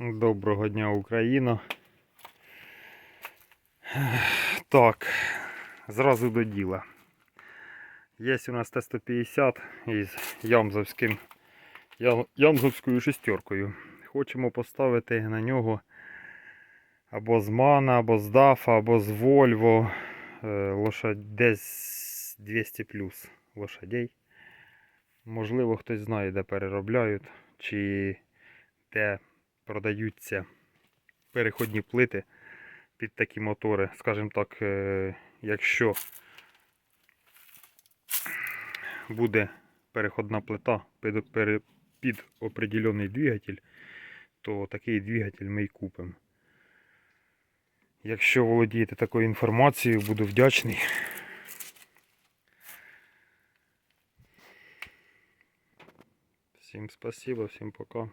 Доброго дня, Україна. Так, зразу до діла. Є у нас Т-150 із Ямзовським, Ямзовською шестеркою. Хочемо поставити на нього або з Мана, або з Дафа, або з Вольво. Е, Лошадь десь 200 плюс лошадей. Можливо, хтось знає, де переробляють, чи де продаються переходні плити під такі мотори. Скажімо так, е, якщо буде переходна плита під, під определений двигатель, то такий двигатель ми й купимо. Якщо володієте такою інформацією, буду вдячний. Всім спасибо, всім пока.